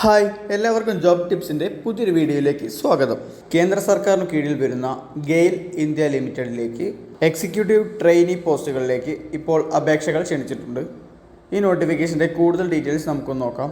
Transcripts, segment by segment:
Hi എല്ലാവർക്കും job ടിപ്സിന്റെ പുതിയൊരു വീഡിയോയിലേക്ക് സ്വാഗതം. കേന്ദ്ര സർക്കാരിന് കീഴിൽ വരുന്ന ഗെയിൽ ഇന്ത്യ ലിമിറ്റഡിലേക്ക് എക്സിക്യൂട്ടീവ് ട്രെയിനി പോസ്റ്റുകളിലേക്ക് ഇപ്പോൾ അപേക്ഷകൾ ക്ഷണിച്ചിട്ടുണ്ട്. ഈ നോട്ടിഫിക്കേഷന്റെ കൂടുതൽ ഡീറ്റെയിൽസ് നമുക്കൊന്ന് നോക്കാം.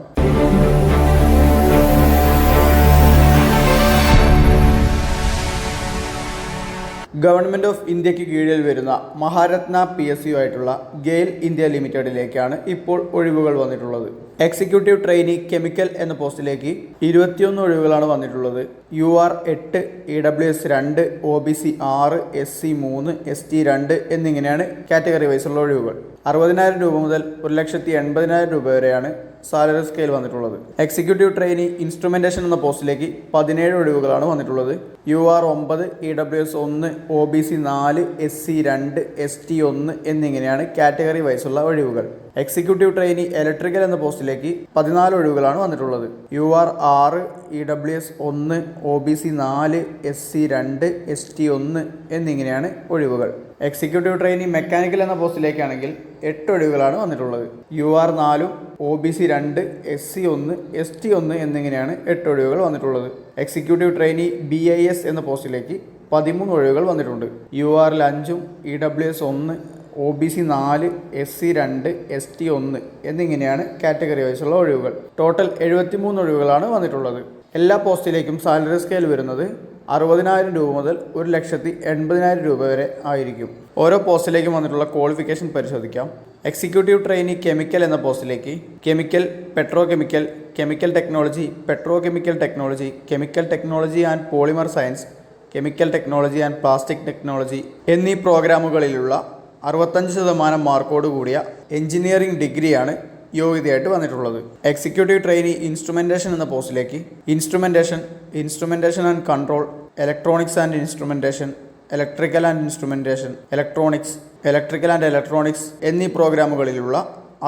ഗവൺമെന്റ് ഓഫ് ഇന്ത്യയ്ക്ക് കീഴിൽ വരുന്ന മഹാരത്ന പി എസ് യു ആയിട്ടുള്ള ഗെയിൽ ഇന്ത്യ ലിമിറ്റഡിലേക്കാണ് ഇപ്പോൾ ഒഴിവുകൾ വന്നിട്ടുള്ളത്. എക്സിക്യൂട്ടീവ് ട്രെയിനി കെമിക്കൽ എന്ന പോസ്റ്റിലേക്ക് ഇരുപത്തിയൊന്ന് ഒഴിവുകളാണ് വന്നിട്ടുള്ളത്. യു ആർ എട്ട് ഇ ഡബ്ല്യു എസ് രണ്ട് ഒ ബി സി ആറ് എസ് സി മൂന്ന് എസ് ടി രണ്ട് എന്നിങ്ങനെയാണ് കാറ്റഗറി വൈസുള്ള ഒഴിവുകൾ. അറുപതിനായിരം രൂപ മുതൽ ഒരു ലക്ഷത്തി എൺപതിനായിരം രൂപ വരെയാണ് സാലറി സ്കെയിൽ വന്നിട്ടുള്ളത്. എക്സിക്യൂട്ടീവ് ട്രെയിനി ഇൻസ്ട്രുമെന്റേഷൻ എന്ന പോസ്റ്റിലേക്ക് പതിനേഴ് ഒഴിവുകളാണ് വന്നിട്ടുള്ളത്. യു ആർ ഒമ്പത് ഇ ഡബ്ല്യു എസ് ഒന്ന് ഒ ബി സി നാല് എസ് സി രണ്ട് എസ് ടി ഒന്ന് എന്നിങ്ങനെയാണ് കാറ്റഗറി വൈസുള്ള ഒഴിവുകൾ. എക്സിക്യൂട്ടീവ് ട്രെയിനി ഇലക്ട്രിക്കൽ എന്ന പോസ്റ്റിലേക്ക് പതിനാല് ഒഴിവുകളാണ് വന്നിട്ടുള്ളത്. യു ആർ ആറ് ഇ ഡബ്ല്യു എസ് ഒന്ന് ഒ ബി സി നാല് എസ് സി രണ്ട് എസ് ടി ഒന്ന് എന്നിങ്ങനെയാണ് ഒഴിവുകൾ. എക്സിക്യൂട്ടീവ് ട്രെയിനി മെക്കാനിക്കൽ എന്ന പോസ്റ്റിലേക്കാണെങ്കിൽ എട്ട് ഒഴിവുകളാണ് വന്നിട്ടുള്ളത്. യു ആർ നാലും ഒ ബി സി രണ്ട് എസ് സി ഒന്ന് എസ് ടി ഒന്ന് എന്നിങ്ങനെയാണ് എട്ട് ഒഴിവുകൾ വന്നിട്ടുള്ളത്. Executive trainee B I S എന്ന പോസ്റ്റിലേക്ക് പതിമൂന്ന് ഒഴിവുകൾ വന്നിട്ടുണ്ട്. യു ആറിൽ അഞ്ചും ഇ ഡബ്ല്യു എസ് ഒന്ന് ഒ ബി സി നാല് എസ് സി രണ്ട് എസ് ടി ഒന്ന് എന്നിങ്ങനെയാണ് കാറ്റഗറി വൈസുള്ള ഒഴിവുകൾ. ടോട്ടൽ എഴുപത്തിമൂന്ന് ഒഴിവുകളാണ് വന്നിട്ടുള്ളത്. എല്ലാ പോസ്റ്റിലേക്കും സാലറി സ്കെയിൽ വരുന്നത് അറുപതിനായിരം രൂപ മുതൽ ഒരു ലക്ഷത്തി എൺപതിനായിരം രൂപ വരെ ആയിരിക്കും. ഓരോ പോസ്റ്റിലേക്കും വന്നിട്ടുള്ള ക്വാളിഫിക്കേഷൻ പരിശോധിക്കാം. എക്സിക്യൂട്ടീവ് ട്രെയിനി കെമിക്കൽ എന്ന പോസ്റ്റിലേക്ക് chemical petro chemical chemical technology petro chemical technology chemical technology and polymer science chemical technology and plastic technology എന്നീ പ്രോഗ്രാമുകളിലുള്ള അറുപത്തഞ്ച് ശതമാനം മാർക്കോട് കൂടിയ എഞ്ചിനീയറിംഗ് ഡിഗ്രിയാണ് യോഗ്യതയായിട്ട് വന്നിട്ടുള്ളത്. എക്സിക്യൂട്ടീവ് ട്രെയിനി ഇൻസ്ട്രുമെന്റേഷൻ എന്ന പോസ്റ്റിലേക്ക് instrumentation instrumentation and control electronics and instrumentation electrical and instrumentation electronics electrical and electronics എന്നീ പ്രോഗ്രാമുകളിലുള്ള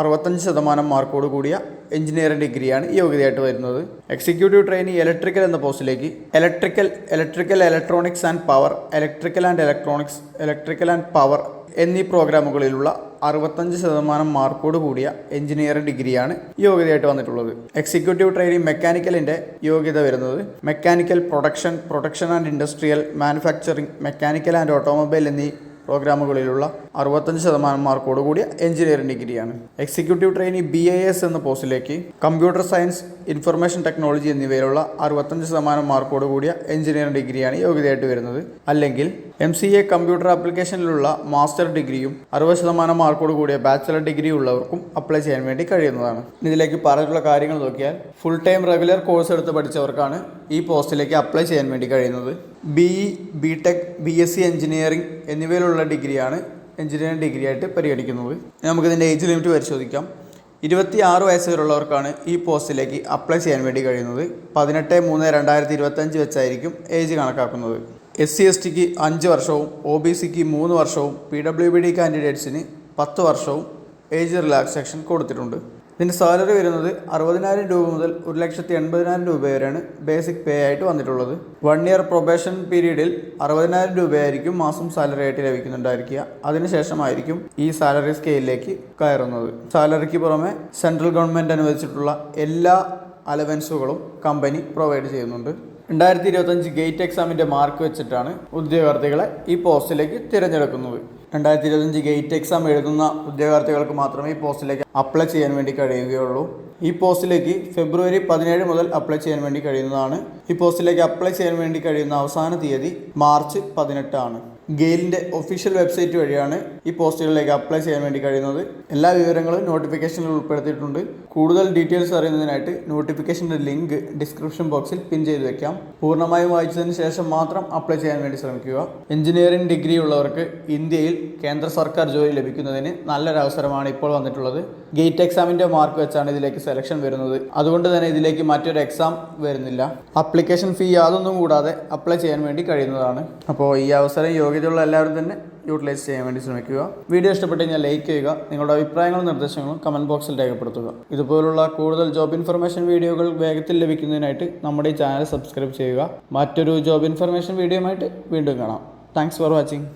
അറുപത്തഞ്ച് ശതമാനം മാർക്കോട് കൂടിയ എഞ്ചിനീയറിംഗ് ഡിഗ്രിയാണ് യോഗ്യതയായിട്ട് വരുന്നത്. എക്സിക്യൂട്ടീവ് ട്രെയിനി ഇലക്ട്രിക്കൽ എന്ന പോസ്റ്റിലേക്ക് electrical electrical electronics and power electrical and electronics electrical and power എന്നീ പ്രോഗ്രാമുകളിലുള്ള അറുപത്തഞ്ച് ശതമാനം മാർക്കോട് കൂടിയ എഞ്ചിനീയറിംഗ് ഡിഗ്രിയാണ് യോഗ്യതയായിട്ട് വന്നിട്ടുള്ളത്. എക്സിക്യൂട്ടീവ് ട്രെയിനിങ് മെക്കാനിക്കലിന്റെ യോഗ്യത വരുന്നത് mechanical production production and industrial manufacturing mechanical and automobile എന്നീ പ്രോഗ്രാമുകളിലുള്ള അറുപത്തഞ്ച് ശതമാനം മാർക്കോട് കൂടിയ എഞ്ചിനീയറിംഗ് ഡിഗ്രിയാണ്. Executive trainee B A S എന്ന പോസ്റ്റിലേക്ക് കമ്പ്യൂട്ടർ സയൻസ് ഇൻഫർമേഷൻ ടെക്നോളജി എന്നിവയിലുള്ള അറുപത്തഞ്ച് ശതമാനം മാർക്കോട് കൂടിയ എഞ്ചിനീയറിംഗ് ഡിഗ്രിയാണ് യോഗ്യതയായിട്ട് വരുന്നത്. അല്ലെങ്കിൽ എം സി എ കമ്പ്യൂട്ടർ ആപ്ലിക്കേഷനിലുള്ള മാസ്റ്റർ ഡിഗ്രിയും അറുപത് ശതമാനം മാർക്കോട് കൂടിയ ബാച്ചിലർ ഡിഗ്രി ഉള്ളവർക്കും അപ്ലൈ ചെയ്യാൻ വേണ്ടി കഴിയുന്നതാണ്. ഇതിലേക്ക് പറഞ്ഞിട്ടുള്ള കാര്യങ്ങൾ നോക്കിയാൽ ഫുൾ ടൈം റെഗുലർ കോഴ്സ് എടുത്ത് പഠിച്ചവർക്കാണ് ഈ പോസ്റ്റിലേക്ക് അപ്ലൈ ചെയ്യാൻ വേണ്ടി കഴിയുന്നത്. B E B tech B S C engineering എന്നിവയിലുള്ള ഡിഗ്രിയാണ് എഞ്ചിനീയറിംഗ് ഡിഗ്രി ആയിട്ട് പരിഗണിക്കുന്നത്. നമുക്കിതിന്റെ ഏജ് ലിമിറ്റ് പരിശോധിക്കാം. ഇരുപത്തി ആറ് വയസ്സ് വരെയുള്ളവർക്കാണ് ഈ പോസ്റ്റിലേക്ക് അപ്ലൈ ചെയ്യാൻ വേണ്ടി കഴിയുന്നത്. പതിനെട്ട് മൂന്ന് രണ്ടായിരത്തി ഇരുപത്തഞ്ച് വെച്ചായിരിക്കും ഏജ് കണക്കാക്കുന്നത്. എസ് സി എസ് ടിക്ക് അഞ്ച് വർഷവും ഒ ബി സിക്ക് മൂന്ന് വർഷവും പി ഡബ്ല്യു ബി ഡി കാൻഡിഡേറ്റ്സിന് പത്ത് വർഷവും ഏജ് റിലാക്സേഷൻ കൊടുത്തിട്ടുണ്ട്. ഇതിന്റെ സാലറി വരുന്നത് അറുപതിനായിരം രൂപ മുതൽ ഒരു ലക്ഷത്തി എൺപതിനായിരം രൂപ വരെയാണ് ബേസിക് പേ ആയിട്ട് വന്നിട്ടുള്ളത്. വൺ ഇയർ പ്രൊബേഷൻ പീരീഡിൽ അറുപതിനായിരം രൂപയായിരിക്കും മാസം സാലറി ആയിട്ട് ലഭിക്കുന്നുണ്ടായിരിക്കുക. അതിനുശേഷമായിരിക്കും ഈ സാലറി സ്കെയിലിലേക്ക് കയറുന്നത്. സാലറിക്ക് പുറമെ സെൻട്രൽ ഗവൺമെന്റ് അനുവദിച്ചിട്ടുള്ള എല്ലാ അലവൻസുകളും കമ്പനി പ്രൊവൈഡ് ചെയ്യുന്നുണ്ട്. രണ്ടായിരത്തി ഇരുപത്തഞ്ച് ഗേറ്റ് എക്സാമിന്റെ മാർക്ക് വെച്ചിട്ടാണ് ഉദ്യോഗാർത്ഥികളെ ഈ പോസ്റ്റിലേക്ക് തിരഞ്ഞെടുക്കുന്നത്. രണ്ടായിരത്തി ഇരുപത്തഞ്ച് ഗേറ്റ് എക്സാം എഴുതുന്ന ഉദ്യോഗാർത്ഥികൾക്ക് മാത്രമേ ഈ പോസ്റ്റിലേക്ക് അപ്ലൈ ചെയ്യാൻ വേണ്ടി കഴിയുകയുള്ളൂ. ഈ പോസ്റ്റിലേക്ക് ഫെബ്രുവരി പതിനേഴ് മുതൽ അപ്ലൈ ചെയ്യാൻ വേണ്ടി കഴിയുന്നതാണ്. ഈ പോസ്റ്റിലേക്ക് അപ്ലൈ ചെയ്യാൻ വേണ്ടി കഴിയുന്ന അവസാന തീയതി മാർച്ച് പതിനെട്ടാണ്. ഗെയിലിന്റെ ഒഫീഷ്യൽ വെബ്സൈറ്റ് വഴിയാണ് ഈ പോസ്റ്റുകളിലേക്ക് അപ്ലൈ ചെയ്യാൻ വേണ്ടി കഴിയുന്നത്. എല്ലാ വിവരങ്ങളും നോട്ടിഫിക്കേഷനിൽ ഉൾപ്പെടുത്തിയിട്ടുണ്ട്. കൂടുതൽ ഡീറ്റെയിൽസ് അറിയുന്നതിനായിട്ട് നോട്ടിഫിക്കേഷന്റെ ലിങ്ക് ഡിസ്ക്രിപ്ഷൻ ബോക്സിൽ പിൻ ചെയ്ത് വെക്കാം. പൂർണമായും വായിച്ചതിന് ശേഷം മാത്രം അപ്ലൈ ചെയ്യാൻ വേണ്ടി ശ്രമിക്കുക. എഞ്ചിനീയറിംഗ് ഡിഗ്രി ഉള്ളവർക്ക് ഇന്ത്യയിൽ കേന്ദ്ര സർക്കാർ ജോലി ലഭിക്കുന്നതിന് നല്ലൊരു അവസരമാണ് ഇപ്പോൾ വന്നിട്ടുള്ളത്. ഗേറ്റ് എക്സാമിന്റെ മാർക്ക് വെച്ചാണ് ഇതിലേക്ക് സെലക്ഷൻ വരുന്നത്. അതുകൊണ്ട് തന്നെ ഇതിലേക്ക് മറ്റൊരു എക്സാം വരുന്നില്ല. അപ്ലിക്കേഷൻ ഫീ യാതൊന്നും കൂടാതെ അപ്ലൈ ചെയ്യാൻ വേണ്ടി കഴിയുന്നതാണ്. അപ്പോൾ ഈ അവസരം യോഗ്യതയുള്ള എല്ലാവരും തന്നെ യൂട്ടിലൈസ് ചെയ്യാൻ വേണ്ടി ശ്രമിക്കുക. വീഡിയോ ഇഷ്ടപ്പെട്ട് കഴിഞ്ഞാൽ ലൈക്ക് ചെയ്യുക. നിങ്ങളുടെ അഭിപ്രായങ്ങളും നിർദ്ദേശങ്ങളും കമന്റ് ബോക്സിൽ രേഖപ്പെടുത്തുക. ഇതുപോലുള്ള കൂടുതൽ ജോബ് ഇൻഫർമേഷൻ വീഡിയോകൾ വേഗത്തിൽ ലഭിക്കുന്നതിനായിട്ട് നമ്മുടെ ഈ ചാനൽ സബ്സ്ക്രൈബ് ചെയ്യുക. മറ്റൊരു ജോബ് ഇൻഫർമേഷൻ വീഡിയോയുമായിട്ട് വീണ്ടും കാണാം. Thanks for watching